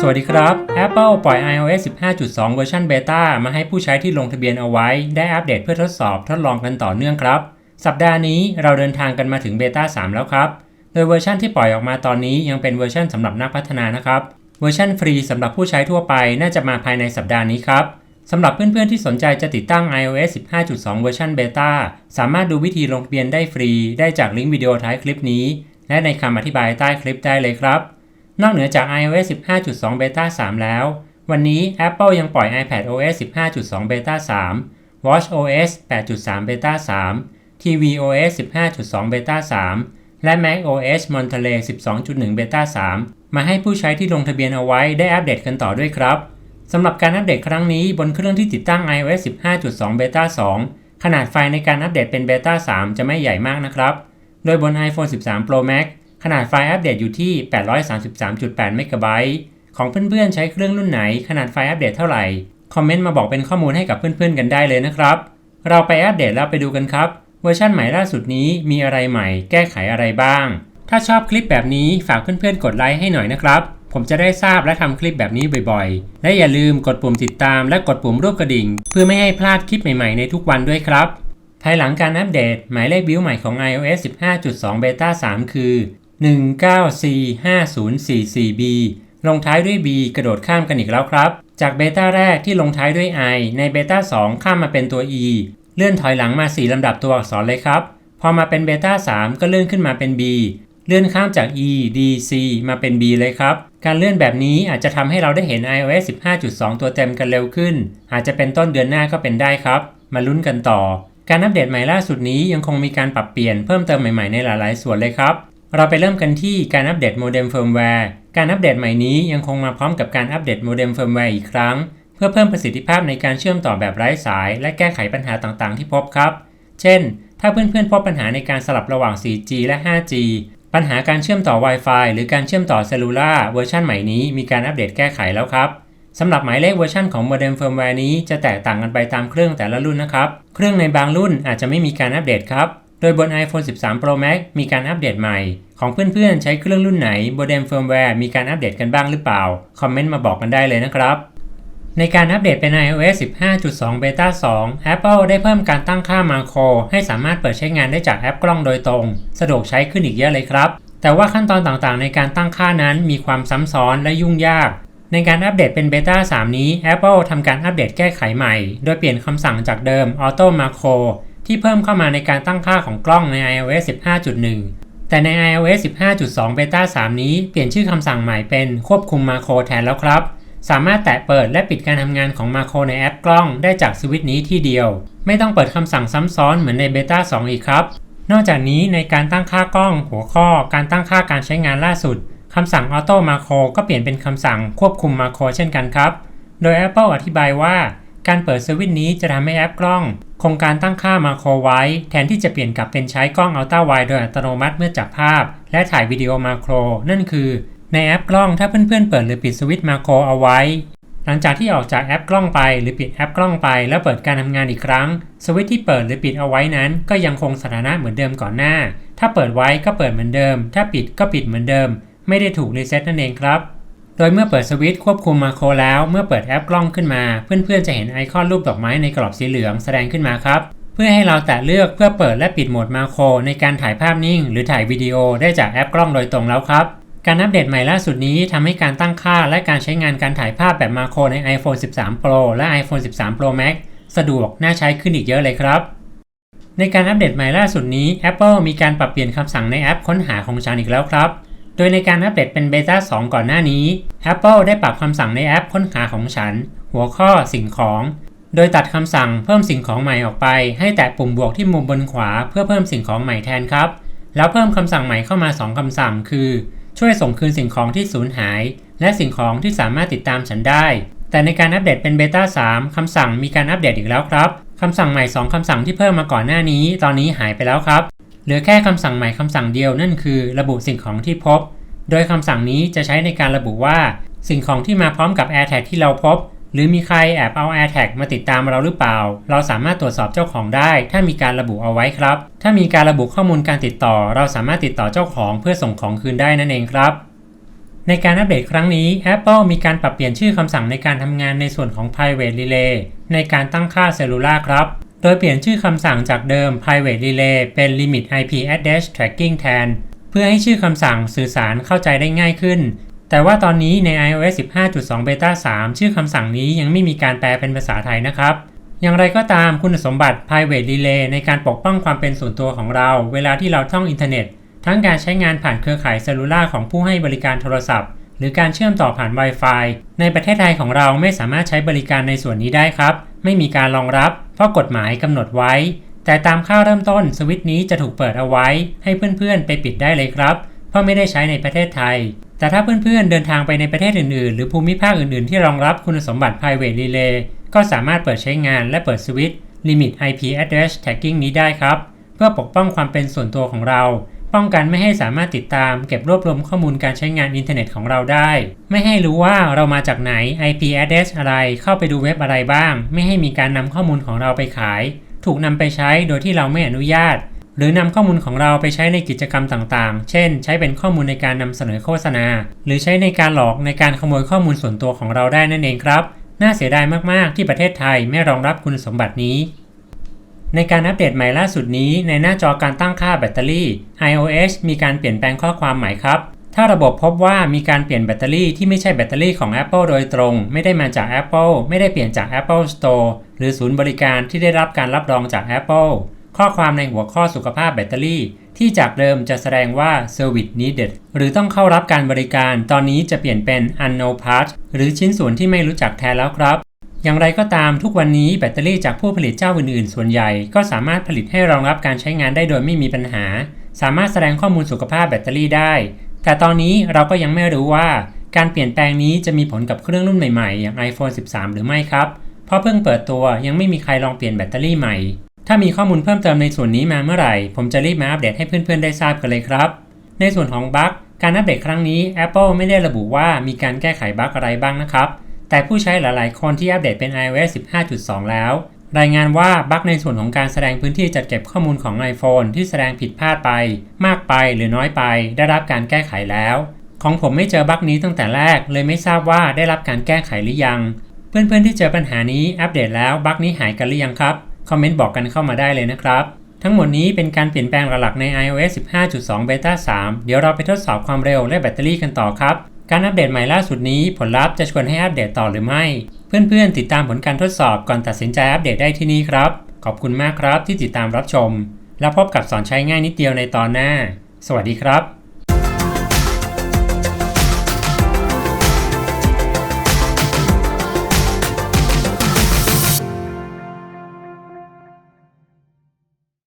สวัสดีครับ Apple ปล่อย iOS 15.2 เวอร์ชันเบต้ามาให้ผู้ใช้ที่ลงทะเบียนเอาไว้ ได้อัปเดตเพื่อทดสอบทดลองกันต่อเนื่องครับ สัปดาห์นี้เราเดินทางกันมาถึงเบต้า3 แล้วครับ โดยเวอร์ชันที่ปล่อยออกมาตอนนี้ยังเป็นเวอร์ชันสำหรับนักพัฒนานะครับ เวอร์ชันฟรีสำหรับผู้ใช้ทั่วไปน่าจะมาภายในสัปดาห์นี้ครับสำหรับเพื่อนๆที่สนใจจะติดตั้ง iOS 15.2 เวอร์ชันเบต้าสามารถดูวิธีลงทะเบียนได้ฟรี ได้จากลิงก์วิดีโอท้ายคลิปนี้ และในคำอธิบายใต้คลิปได้เลยครับ นอกเหนือจาก iOS 15.2 Beta 3 แล้ว วันนี้ Apple ยังปล่อย iPadOS 15.2 Beta 3 watchOS 8.3 Beta 3 tvOS 15.2 Beta 3 และ macOS Monterey 12.1 Beta 3 มาให้ผู้ใช้ที่ลงทะเบียนเอาไว้ได้อัปเดตกันต่อด้วยครับสำหรับการอัปเดตครั้งนี้บนเครื่องที่ติดตั้ง iOS 15.2 Beta 2 ขนาดไฟล์ในการอัปเดตเป็น Beta 3 จะไม่ใหญ่มากนะครับ โดยบน iPhone 13 Pro Max ขนาดไฟล์อัปเดตอยู่ที่ 833.8 เมกะไบต์ของเพื่อนๆใช้เครื่องรุ่นไหน ขนาดไฟล์อัปเดตเท่าไหร่ คอมเมนต์มาบอกเป็นข้อมูลให้กับเพื่อนๆกันได้เลยนะครับ เราไปอัปเดตแล้วไปดูกันครับ เวอร์ชันใหม่ล่าสุดนี้มีอะไรใหม่ แก้ไขอะไรบ้าง ถ้าชอบคลิปแบบนี้ฝากเพื่อนๆกดไลค์ให้หน่อยนะครับ ผมจะได้ทราบและทำคลิปแบบนี้บ่อยๆ และอย่าลืมกดปุ่มติดตามและกดปุ่มรูปกระดิ่ง เพื่อไม่ให้พลาดคลิปใหม่ๆในทุกวันด้วยครับภายหลังการอัปเดตหมายเลขบิลใหม่ของ iOS 15.2 Beta 3 คือ 19C5044B ลงท้ายด้วย B กระโดดข้ามกันอีกแล้วครับ จากเบต้าแรกที่ลงท้ายด้วย I ในเบต้า2 ข้ามมาเป็นตัว E เลื่อนถอยหลังมา 4 ลำดับตัวอักษรเลยครับ พอมาเป็นเบต้า3 ก็เลื่อนขึ้นมาเป็น B เลื่อนข้ามจาก E D C มาเป็น B เลยครับ การเลื่อนแบบนี้อาจจะทำให้เราได้เห็น iOS 15.2 ตัวเต็มกันเร็วขึ้น อาจจะเป็นต้นเดือนหน้าก็เป็นได้ครับ มาลุ้นกันต่อ การอัปเดตใหม่ล่าสุดนี้ยังคงมีการปรับเปลี่ยนเพิ่มเติมใหม่ๆในหลาย ๆ ส่วนเลยครับ เราไปเริ่มกันที่การอัปเดตโมเด็มเฟิร์มแวร์ การอัปเดตใหม่นี้ยังคงมาพร้อมกับการอัปเดตโมเด็มเฟิร์มแวร์อีกครั้ง เพื่อเพิ่มประสิทธิภาพในการเชื่อมต่อแบบไร้สาย และแก้ไขปัญหาต่างๆ ที่พบครับ เช่น ถ้าเพื่อนๆพบปัญหาในการสลับระหว่าง 4G และ 5G ปัญหาการเชื่อมต่อ Wi-Fi หรือการเชื่อมต่อเซลลูล่าเวอร์ชันใหม่นี้มีการอัปเดตแก้ไขแล้วครับสำหรับหมายเลขเวอร์ชันของโมเด็มเฟิร์มแวร์นี้จะแตกต่างกันไปตามเครื่องแต่ละรุ่นนะครับ เครื่องในบางรุ่นอาจจะไม่มีการอัปเดตครับ โดยบน iPhone 13 Pro Max มีการอัปเดตใหม่ ของเพื่อนๆ ใช้เครื่องรุ่นไหนโมเดมเฟิร์มแวร์มีการอัปเดตกันบ้างหรือเปล่า คอมเมนต์มาบอกกันได้เลยนะครับ ในการอัปเดตเป็น iOS 15.2 Beta 2 Apple ได้เพิ่มการตั้งค่ามาโครให้สามารถเปิดใช้งานได้จากแอปกล้องโดยตรง สะดวกใช้ขึ้นอีกเยอะเลยครับ แต่ว่าขั้นตอนต่างๆ ในการตั้งค่านั้นมีความซ้ำซ้อนและยุ่งยากในการอัปเดตเป็นเบต้า3นี้ Apple ทำการอัปเดตแก้ไขใหม่ โดยเปลี่ยนคำสั่งจากเดิม Auto Macro ที่เพิ่มเข้ามาในการตั้งค่าของกล้องใน iOS 15.1 แต่ใน iOS 15.2 Beta 3 นี้เปลี่ยนชื่อคำสั่งใหม่เป็นควบคุมมาโครแทนแล้วครับ สามารถแตะเปิดและปิดการทำงานของมาโครในแอปกล้องได้จากสวิตช์นี้ที่เดียว ไม่ต้องเปิดคำสั่งซ้ำซ้อนเหมือนในเบต้า2อีกครับ นอกจากนี้ในการตั้งค่ากล้อง หัวข้อ การตั้งค่าการใช้งานล่าสุดคำสั่ง Auto Macro ก็เปลี่ยนเป็นคำสั่งควบคุมมาโครเช่นกันครับ โดย Apple อธิบายว่า การเปิดสวิตช์นี้จะทำให้แอปกล้อง คงการตั้งค่ามาโครไว้ แทนที่จะเปลี่ยนกลับเป็นใช้กล้อง Ultra Wide โดยอัตโนมัติเมื่อจับภาพ และถ่ายวิดีโอมาโคร นั่นคือ ในแอปกล้องถ้าเพื่อนๆเปิดหรือปิดสวิตช์มาโครเอาไว้ หลังจากที่ออกจากแอปกล้องไป หรือปิดแอปกล้องไป แล้วเปิดการทำงานอีกครั้ง สวิตช์ที่เปิดหรือปิดเอาไว้นั้น ก็ยังคงสถานะเหมือนเดิมก่อนหน้า ถ้าเปิดไว้ก็เปิดเหมือนเดิม ถ้าปิดก็ปิดเหมือนเดิม ไม่ได้ถูกรีเซ็ตนั่นเองครับ โดยเมื่อเปิดสวิตช์ควบคุมมาโครแล้วเมื่อเปิดแอปกล้องขึ้นมา เพื่อนๆจะเห็นไอคอนรูปดอกไม้ในกรอบสีเหลืองแสดงขึ้นมาครับ เพื่อให้เราแตะเลือกเพื่อเปิดและปิดโหมดมาโครในการถ่ายภาพนิ่ง หรือถ่ายวิดีโอได้จากแอปกล้องโดยตรงแล้วครับการอัปเดตใหม่ล่าสุดนี้ทำให้การตั้งค่าและการใช้งานการถ่ายภาพแบบมาโครใน iPhone 13 Pro และ iPhone 13 Pro Max สะดวกน่าใช้ขึ้นอีกเยอะเลยครับ ในการอัปเดตใหม่ล่าสุดนี้ Apple มีการปรับเปลี่ยนคำสั่งในแอปค้นหาของฉันอีกแล้วครับ โดยในการอัปเดตเป็นเบต้า2 ก่อนหน้านี้ Apple ได้ปรับคำสั่งในแอปค้นหาของฉัน หัวข้อสิ่งของ โดยตัดคำสั่งเพิ่มสิ่งของใหม่ออกไป ให้แตะปุ่มบวกที่มุมบนขวาเพื่อเพิ่มสิ่งของใหม่แทนครับ แล้วเพิ่มคำสั่งใหม่เข้ามา 2คำสั่ง คือ ช่วยส่งคืนสิ่งของที่สูญหาย และสิ่งของที่สามารถติดตามฉันได้ แต่ในการอัปเดตเป็นเบต้า3คำสั่งมีการอัปเดตอีกแล้วครับคำสั่งใหม่ 2คำสั่งที่เพิ่มมาก่อนหน้านี้ ตอนนี้หายไปแล้วครับ เหลือแค่คำสั่งใหม่คำสั่งเดียวนั่นคือระบุสิ่งของที่พบ โดยคำสั่งนี้จะใช้ในการระบุว่า สิ่งของที่มาพร้อมกับ AirTag ที่เราพบ หรือมีใครแอบเอา AirTag มาติดตามเราหรือเปล่า เราสามารถตรวจสอบเจ้าของได้ ถ้ามีการระบุเอาไว้ครับ ถ้ามีการระบุข้อมูลการติดต่อ เราสามารถติดต่อเจ้าของเพื่อส่งของคืนได้นั่นเองครับในการอัปเดตครั้งนี้ Apple มีการปรับเปลี่ยนชื่อคำสั่งในการทำงานในส่วนของ private relay ในการตั้งค่าเซลลูล่าครับ โดยเปลี่ยนชื่อคำสั่งจากเดิม private relay เป็น limit IP address tracking แทน เพื่อให้ชื่อคำสั่งสื่อสารเข้าใจได้ง่ายขึ้น แต่ว่าตอนนี้ใน iOS 15.2 Beta 3 ชื่อคำสั่งนี้ยังไม่มีการแปลเป็นภาษาไทยนะครับ อย่างไรก็ตามคุณสมบัติ private relay ในการปกป้องความเป็นส่วนตัวของเรา เวลาที่เราท่องอินเทอร์เน็ต ทั้งการใช้งานผ่านเครือข่ายเซลลูล่าของผู้ให้บริการโทรศัพท์ หรือการเชื่อมต่อผ่าน Wi-Fi ในประเทศไทยของเราไม่สามารถใช้บริการในส่วนนี้ได้ครับ ไม่มีการรองรับ เพราะกฎหมายกำหนดไว้ แต่ตามค่าเริ่มต้นสวิตช์นี้จะถูกเปิดเอาไว้ ให้เพื่อนๆ ไปปิดได้เลยครับ เพราะไม่ได้ใช้ในประเทศไทย แต่ถ้าเพื่อนๆ เดินทางไปในประเทศอื่นๆ หรือภูมิภาคอื่นๆ ที่รองรับคุณสมบัติ private relay ก็สามารถเปิดใช้งานและเปิดสวิตช์ limit IP address tracking นี้ได้ครับ เพื่อปกป้องความเป็นส่วนตัวของเรา ป้องกันไม่ให้สามารถติดตามเก็บรวบรวมข้อมูลการใช้งานอินเทอร์เน็ตของเราได้ ไม่ให้รู้ว่าเรามาจากไหน IP address อะไร เข้าไปดูเว็บอะไรบ้าง ไม่ให้มีการนำข้อมูลของเราไปขาย ถูกนำไปใช้โดยที่เราไม่อนุญาต หรือนำข้อมูลของเราไปใช้ในกิจกรรมต่างๆ เช่น ใช้เป็นข้อมูลในการนำเสนอโฆษณา หรือใช้ในการหลอกในการขโมยข้อมูลส่วนตัวของเราได้นั่นเองครับ น่าเสียดายมากๆ ที่ประเทศไทยไม่รองรับคุณสมบัตินี้ ในการอัปเดตใหม่ล่าสุดนี้ในหน้าจอการตั้งค่าแบตเตอรี่ iOS มีการเปลี่ยนแปลงข้อความใหม่ครับ ถ้าระบบพบว่ามีการเปลี่ยนแบตเตอรี่ที่ไม่ใช่แบตเตอรี่ของ Apple โดยตรง ไม่ได้มาจาก Apple ไม่ได้เปลี่ยนจาก Apple Store หรือศูนย์บริการที่ได้รับการรับรองจาก Apple ข้อความในหัวข้อสุขภาพแบตเตอรี่ ที่จากเดิมจะแสดงว่า Service Needed หรือต้องเข้ารับการบริการ ตอนนี้จะเปลี่ยนเป็น Unknown Part หรือชิ้นส่วนที่ไม่รู้จักแทนแล้วครับ อย่างไรก็ตามทุกวันนี้แบตเตอรี่จากผู้ผลิตเจ้าอื่นๆ ส่วนใหญ่ก็สามารถผลิตให้รองรับการใช้งานได้โดยไม่มีปัญหา สามารถแสดงข้อมูลสุขภาพแบตเตอรี่ได้ แต่ตอนนี้เราก็ยังไม่รู้ว่าการเปลี่ยนแปลงนี้จะมีผลกับเครื่องรุ่นใหม่ๆ อย่าง iPhone 13 หรือไม่ครับ เพราะเพิ่งเปิดตัวยังไม่มีใครลองเปลี่ยนแบตเตอรี่ใหม่ ถ้ามีข้อมูลเพิ่มเติมในส่วนนี้มาเมื่อไหร่ ผมจะรีบมาอัปเดตให้เพื่อนๆได้ทราบกันเลยครับ ในส่วนของบั๊กการอัปเดตครั้งนี้ Apple ไม่ได้ระบุว่ามีการแก้ไขบั๊กอะไรบ้างนะครับ แต่ผู้ใช้หลาย ๆ คนที่อัปเดตเป็น iOS 15.2 แล้ว รายงานว่าบั๊กในส่วนของการแสดงพื้นที่จัดเก็บข้อมูลของ iPhone ที่แสดงผิดพลาดไป มากไปหรือน้อยไป ได้รับการแก้ไขแล้ว ของผมไม่เจอบั๊กนี้ตั้งแต่แรก เลยไม่ทราบว่าได้รับการแก้ไขหรือยัง เพื่อน ๆ ที่เจอปัญหานี้อัปเดตแล้วบั๊กนี้หายกันหรือยังครับคอมเมนต์บอกกันเข้ามาได้เลยนะครับทั้งหมดนี้เป็นการเปลี่ยนแปลงหลักๆใน iOS 15.2 Beta 3 เดี๋ยวเราไปทดสอบความเร็วและแบตเตอรี่กันต่อครับ การอัปเดตใหม่ล่าสุดนี้ผลลัพธ์จะชวนให้อัปเดตต่อหรือไม่ เพื่อนๆ ติดตามผลการทดสอบก่อนตัดสินใจอัปเดตได้ที่นี่ครับ ขอบคุณมากครับที่ติดตามรับชม แล้วพบกับสอนใช้ง่ายนิดเดียวในตอนหน้า สวัสดีครับ